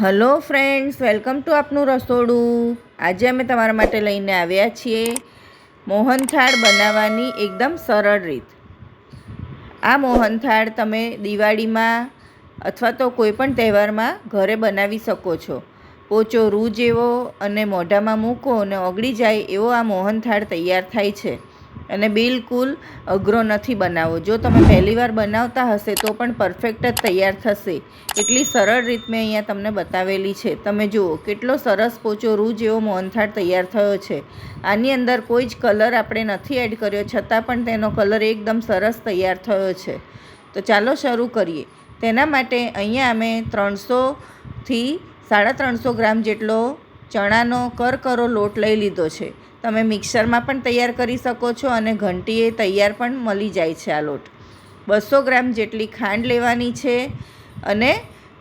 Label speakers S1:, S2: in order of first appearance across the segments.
S1: Hello friends, welcome to આપનું રસોડું. આજે અમે તમારા માટે લઈને આવ્યા છીએ મોહનથાળ બનાવવાની એકદમ સરળ રીત. આ મોહનથાળ તમે દિવાળીમાં અથવા તો કોઈપણ તહેવારમાં ઘરે બનાવી શકો છો. પોચો રૂ જેવો અને મોઢામાં મૂકો અને ઓગળી જાય એવો આ મોહનથાળ તૈયાર થાય છે. અને બિલકુલ અઘરો નથી બનાવવો. જો તમે પહેલીવાર બનાવતા હશે તો પણ પરફેક્ટ જ તૈયાર થશે. એટલી સરળ રીત મેં અહીંયા તમને બતાવેલી છે. તમે જુઓ, કેટલો સરસ પોચો રૂ જેવો મોહનથાળ તૈયાર થયો છે. આની અંદર કોઈ જ કલર આપણે નથી એડ કર્યો, છતાં પણ તેનો કલર એકદમ સરસ તૈયાર થયો છે. તો ચાલો શરૂ કરીએ. તેના માટે અહીંયા અમે ત્રણસોથી સાડા ત્રણસો ગ્રામ જેટલો ચણાનો કરકરો લોટ લઈ લીધો છે. તમે મિક્સરમાં પણ તૈયાર કરી શકો છો અને ઘંટીએ તૈયાર પણ મળી જાય છે આ લોટ. બસો ગ્રામ જેટલી ખાંડ લેવાની છે અને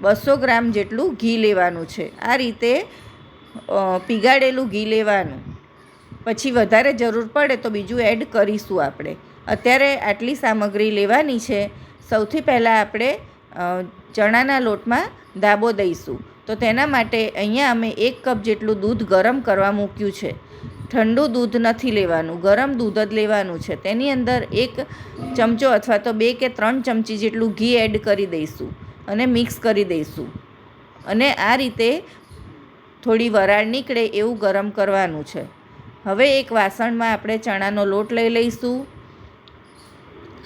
S1: બસો ગ્રામ જેટલું ઘી લેવાનું છે. આ રીતે પીગાડેલું ઘી લેવાનું. પછી વધારે જરૂર પડે તો બીજું એડ કરીશું આપણે. અત્યારે આટલી સામગ્રી લેવાની છે. સૌથી પહેલાં આપણે ચણાના લોટમાં ધાબો દઈશું. તો તેના માટે અહીંયા અમે એક કપ જેટલું દૂધ ગરમ કરવા મૂક્યું છે. ઠંડુ દૂધ નથી લેવાનું, ગરમ દૂધ જ લેવાનું છે. તેની અંદર એક ચમચો અથવા તો બે કે ત્રણ ચમચી જેટલું ઘી એડ કરી દઈશું અને મિક્સ કરી દઈશું. અને આ રીતે થોડી વરાળ નીકળે એવું ગરમ કરવાનું છે. હવે એક વાસણમાં આપણે ચણાનો લોટ લઈ લઈશું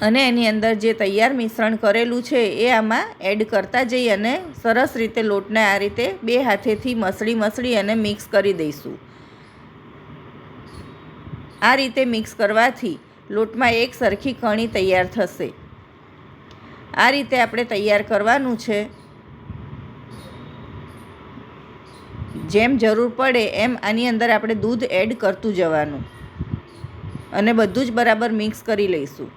S1: અને એની અંદર જે તૈયાર મિશ્રણ કરેલું છે એ આમાં એડ કરતા જઈ અને સરસ રીતે લોટને આ રીતે બે હાથેથી મસળી મસળી અને મિક્સ કરી દઈશું. આ રીતે મિક્સ કરવાથી લોટમાં એક સરખી કણી તૈયાર થશે. આ રીતે આપણે તૈયાર કરવાનું છે. જેમ જરૂર પડે એમ આની અંદર આપણે દૂધ એડ કરતું જવાનું. અને બધું જ બરાબર મિક્સ કરી લઈશું.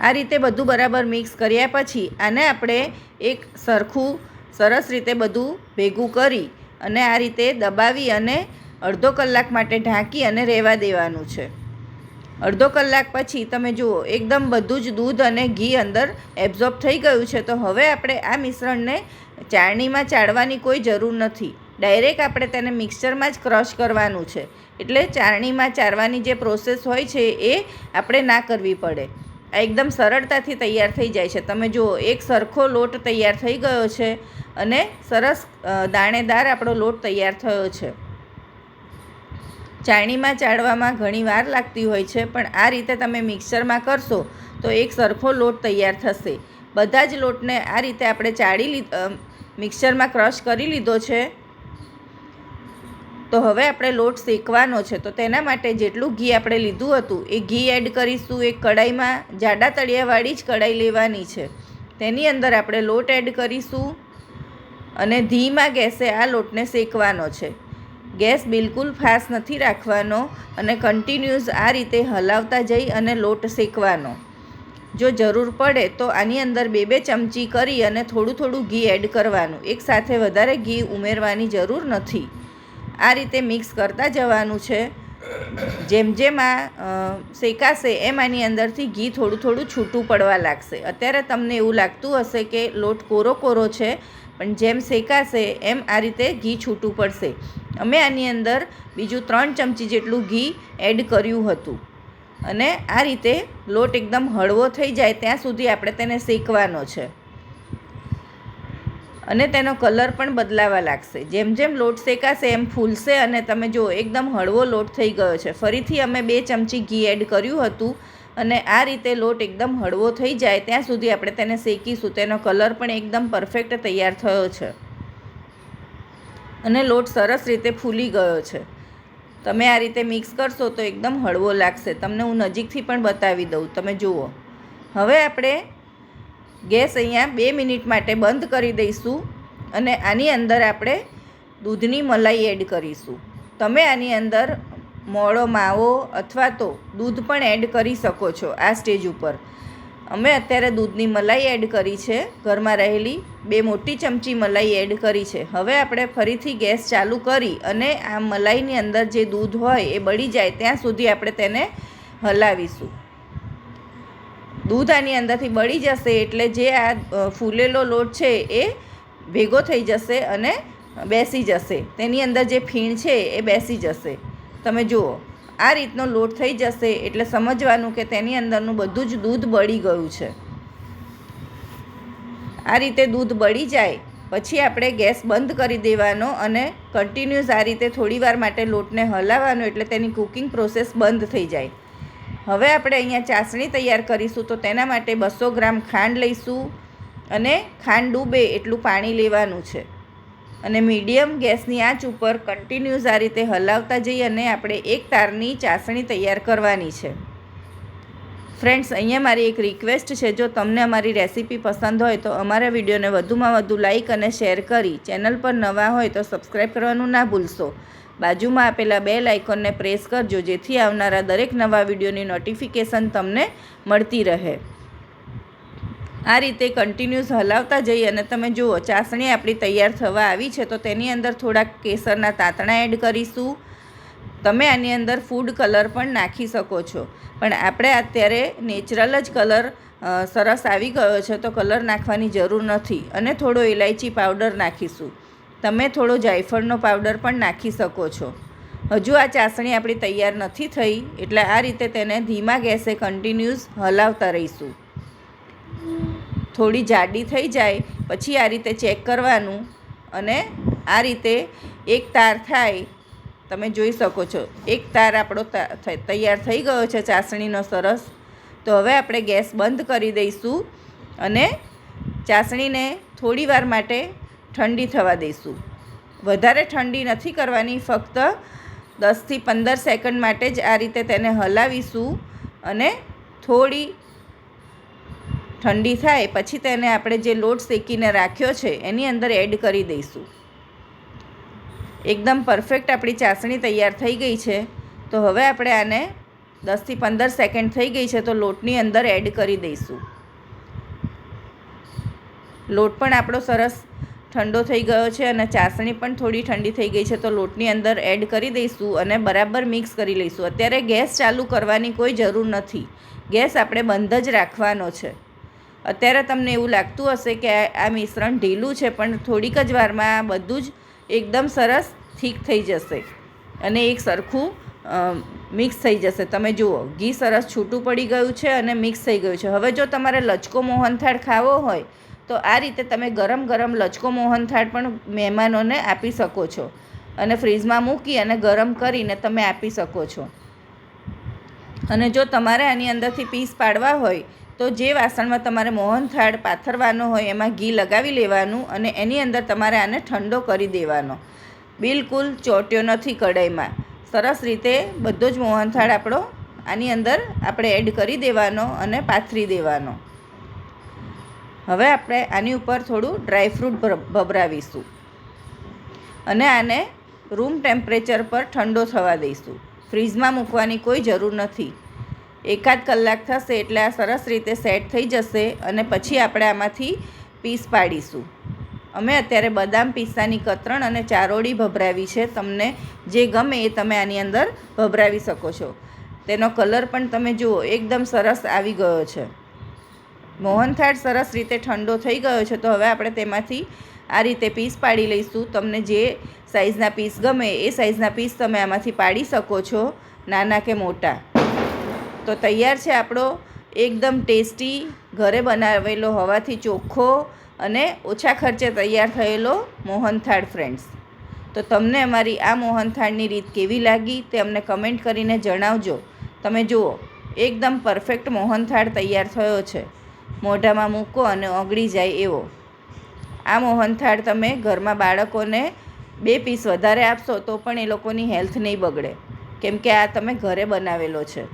S1: આ રીતે બધું બરાબર મિક્સ કર્યા પછી આને આપણે એક સરખું સરસ રીતે બધું ભેગું કરી અને આ રીતે દબાવી અને અડધો કલાક માટે ઢાંકી અને રહેવા દેવાનું છે. અડધો કલાક પછી તમે જુઓ, એકદમ બધું જ દૂધ અને ઘી અંદર એબ્ઝોર્બ થઈ ગયું છે. તો હવે આપણે આ મિશ્રણને ચાળણીમાં ચાળવાની કોઈ જરૂર નથી. ડાયરેક્ટ આપણે તેને મિક્સરમાં જ ક્રશ કરવાનું છે. એટલે ચાળણીમાં ચારવાની જે પ્રોસેસ હોય છે એ આપણે ના કરવી પડે. આ એકદમ સરળતાથી તૈયાર થઈ જાય છે. તમે જુઓ, એક સરખો લોટ તૈયાર થઈ ગયો છે અને સરસ દાણેદાર આપણો લોટ તૈયાર થયો છે. ચાળણીમાં ચાળવામાં ઘણી વાર લાગતી હોય છે, પણ આ રીતે તમે મિક્સરમાં કરશો તો એક સરખો લોટ તૈયાર થશે. બધા જ લોટને આ રીતે આપણે ચાળી લી મિક્સરમાં ક્રશ કરી લીધો છે. તો હવે આપણે લોટ શેકવાનો છે, તો તેના માટે જેટલું ઘી આપણે લીધું હતું, એ ઘી એડ કરીશું એક કડાઈમાં જાડા તળિયાવાળી જ કડાઈ લેવાની છે. તેની અંદર આપણે લોટ એડ કરીશું અને ધીમા ગેસે આ લોટને શેકવાનો છે. ગેસ બિલકુલ ફાસ્ટ નથી રાખવાનો અને કન્ટિન્યુઝ આ રીતે હલાવતા જઈ અને લોટ શેકવાનો. જો જરૂર પડે તો આની અંદર બે બે ચમચી કરી અને થોડું થોડું ઘી એડ કરવાનું. એકસાથે વધારે ઘી ઉમેરવાની જરૂર નથી. આ રીતે મિક્સ કરતા જવાનું છે. જેમ જેમ આ શેકાશે એમ આની અંદરથી ઘી થોડું થોડું છૂટું પડવા લાગશે. અત્યારે તમને એવું લાગતું હશે કે લોટ કોરો કોરો છે પણ જેમ શેકાશે, એમ આ રીતે ઘી છૂટું પડશે. અમે આની અંદર બીજું ત્રણ ચમચી જેટલું ઘી એડ કર્યું હતું. અને આ રીતે લોટ એકદમ હળવો થઈ જાય ત્યાં સુધી આપણે તેને શેકવાનો છે. અને તેનો કલર પણ બદલાવા લાગશે. જેમ જેમ લોટ શેકાશે, એમ ફૂલશે અને તમે જુઓ, એકદમ હળવો લોટ થઈ ગયો છે. ફરીથી અમે બે ચમચી ઘી એડ કર્યું હતું. અને આ રીતે લોટ એકદમ હળવો થઈ જાય ત્યાં સુધી આપણે તેને શેકીશું. તેનો કલર પણ એકદમ પરફેક્ટ તૈયાર થયો છે. અને લોટ સરસ રીતે ફૂલી ગયો છે. તમે આ રીતે મિક્સ કરશો તો એકદમ હળવો લાગશે. તમને હું નજીકથી પણ બતાવી દઉં. તમે જુઓ. હવે આપણે ગેસ અહીંયા બે મિનિટ માટે બંધ કરી દઈશું અને આની અંદર આપણે દૂધની મલાઈ એડ કરીશું. તમે આની અંદર મોળો માવો અથવા તો દૂધ પણ એડ કરી શકો છો આ સ્ટેજ ઉપર. અમે અત્યારે દૂધની મલાઈ એડ કરી છે. ઘરમાં રહેલી બે મોટી ચમચી મલાઈ એડ કરી છે. હવે આપણે ફરીથી ગેસ ચાલુ કરી અને આ મલાઈની અંદર જે દૂધ હોય એ બળી જાય ત્યાં સુધી આપણે તેને હલાવીશું. દૂધ આની અંદરથી બળી જશે એટલે જે આ ફૂલેલો લોટ છે એ ભેગો થઈ જશે અને બેસી જશે. તેની અંદર જે ફીણ છે એ બેસી જશે. તમે જુઓ, આ રીતનો લોટ થઈ જશે એટલે સમજવાનું કે તેની અંદરનું બધું જ દૂધ બળી ગયું છે. આ રીતે દૂધ બળી જાય, પછી આપણે ગેસ બંધ કરી દેવાનો અને કન્ટિન્યુઅસ આ રીતે થોડીવાર માટે લોટને હલાવવાનો એટલે તેની કુકિંગ પ્રોસેસ બંધ થઈ જાય. હવે આપણે અહીંયા ચાસણી તૈયાર કરીશું તો તેના માટે બસો ગ્રામ ખાંડ લઈશું અને ખાંડ ડૂબે એટલું પાણી લેવાનું છે. અને મીડિયમ ગેસની આંચ ઉપર કન્ટિન્યુઝ આ રીતે હલાવતા જઈ અને આપણે એક તારની ચાસણી તૈયાર કરવાની છે. ફ્રેન્ડ્સ અહીંયા મારી એક રિક્વેસ્ટ છે. જો તમને અમારી રેસીપી પસંદ હોય તો અમારા વિડીયોને વધુમાં વધુ લાઇક અને શેર કરી ચેનલ પર નવા હોય તો સબસ્ક્રાઈબ કરવાનું ના ભૂલશો. બાજુમાં આપેલા બે લાઇકોનને પ્રેસ કરજો, જેથી આવનારા દરેક નવા વિડીયોની નોટિફિકેશન તમને મળતી રહે. આ રીતે કન્ટિન્યુઅસ હલાવતા જઈ અને તમે જુઓ, ચાસણી આપણી તૈયાર થવા આવી છે, તો તેની અંદર થોડાક કેસરના તાંતણા એડ કરીશું. તમે આની અંદર ફૂડ કલર પણ નાખી શકો છો. પણ આપણે અત્યારે નેચરલ જ કલર સરસ આવી ગયો છે, તો કલર નાખવાની જરૂર નથી. અને થોડો ઇલાયચી પાવડર નાખીશું. તમે થોડો જાયફળનો પાવડર પણ નાખી શકો છો. હજુ આ ચાસણી આપણી તૈયાર નથી થઈ, એટલે આ રીતે તેને ધીમા ગેસે કન્ટિન્યુઅસ હલાવતા રહીશું. થોડી જાડી થઈ જાય, પછી આ રીતે ચેક કરવાનું અને આ રીતે એક તાર થાય. તમે જોઈ શકો છો, એક તાર આપણો તૈયાર થઈ ગયો છે ચાસણીનો સરસ. તો હવે આપણે ગેસ બંધ કરી દઈશું અને ચાસણીને થોડી વાર માટે ઠંડી થવા દઈશું. વધારે ઠંડી નથી કરવાની, ફક્ત દસથી પંદર સેકન્ડ માટે જ આ રીતે તેને હલાવીશું અને થોડી ઠંડી થાય, પછી તેને આપણે જે લોટ શેકીને રાખ્યો છે, એની અંદર એડ કરી દઈશું. એકદમ પરફેક્ટ આપણી ચાસણી તૈયાર થઈ ગઈ છે. તો હવે આપણે આને દસથી પંદર સેકન્ડ થઈ ગઈ છે, તો લોટની અંદર એડ કરી દઈશું. લોટ પણ આપણો સરસ ઠંડો થઈ ગયો છે અને ચાસણી પણ થોડી ઠંડી થઈ ગઈ છે, તો લોટની અંદર એડ કરી દઈશું અને બરાબર મિક્સ કરી લઈશું. અત્યારે ગેસ ચાલુ કરવાની કોઈ જરૂર નથી. ગેસ આપણે બંધ જ રાખવાનો છે. અત્યારે તમને એવું લાગતું હશે કે આ મિશ્રણ ઢીલું છે, પણ થોડીક જ વારમાં બધું જ એકદમ સરસ ઠીક થઈ જશે અને એક સરખું મિક્સ થઈ જશે. તમે જુઓ, ઘી સરસ છૂટું પડી ગયું છે અને મિક્સ થઈ ગયું છે. હવે જો તમારે લચકો મોહનથાળ ખાવો હોય, તો આ રીતે તમે ગરમ ગરમ લચકો મોહનથાળ પણ મહેમાનોને આપી શકો છો. અને ફ્રીજમાં મૂકી અને ગરમ કરીને તમે આપી શકો છો. અને જો તમારે આની અંદરથી પીસ પાડવા હોય તો જે વાસણમાં તમારે મોહનથાળ પાથરવાનો હોય, એમાં ઘી લગાવી લેવાનું અને એની અંદર તમારે આને ઠંડો કરી દેવાનો. બિલકુલ ચોટ્યો નથી કઢાઈમાં. સરસ રીતે બધો જ મોહનથાળ આપણો આની અંદર આપણે એડ કરી દેવાનો અને પાથરી દેવાનો. હવે આપણે આની ઉપર થોડું ડ્રાયફ્રૂટ ભભરાવીશું. અને આને રૂમ ટેમ્પરેચર પર ઠંડો થવા દઈશું. ફ્રીજમાં મૂકવાની કોઈ જરૂર નથી. એકાદ કલાક થશે એટલે આ સરસ રીતે સેટ થઈ જશે અને પછી આપણે આમાંથી પીસ પાડીશું. અમે અત્યારે બદામ પિસ્તાની કતરણ અને ચારોળી ભભરાવી છે. તમને જે ગમે એ તમે આની અંદર ભભરાવી શકો છો. તેનો કલર પણ તમે જુઓ, એકદમ સરસ આવી ગયો છે. મોહનથાળ સરસ રીતે ઠંડો થઈ ગયો છે, તો હવે આપણે તેમાંથી આ રીતે પીસ પાડી લઈશું. તમને જે સાઇઝના પીસ ગમે એ સાઇઝના પીસ તમે આમાંથી પાડી શકો છો, નાના કે મોટા. તો તૈયાર છે આપણો એકદમ ટેસ્ટી, ઘરે બનાવેલો હોવાથી ચોખ્ખો અને ઓછા ખર્ચે તૈયાર થયેલો મોહનથાળ ફ્રેન્ડ્સ તો તમને અમારી આ મોહનથાળની રીત કેવી લાગી તે અમને કમેન્ટ કરીને જણાવજો. તમે જુઓ, એકદમ પરફેક્ટ મોહનથાળ તૈયાર થયો છે. મોઢામાં મૂકો અને ઓગળી જાય એવો. આ મોહનથાળ તમે ઘરમાં બાળકોને બે પીસ વધારે આપશો તો પણ એ લોકોની હેલ્થ નહીં બગડે. કેમ કે આ તમે ઘરે બનાવેલો છે.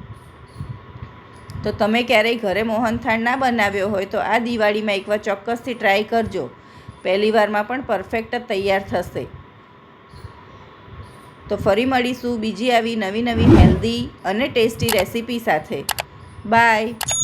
S1: તો તમે ક્યારેય ઘરે મોહનથાળ ના બનાવ્યો હોય તો આ દિવાળીમાં એકવાર ચોક્કસથી ટ્રાય કરજો. પહેલી વારમાં પણ પરફેક્ટ તૈયાર થશે. તો ફરી મળીશું બીજી આવી નવી નવી હેલ્ધી અને ટેસ્ટી રેસીપી સાથે. બાય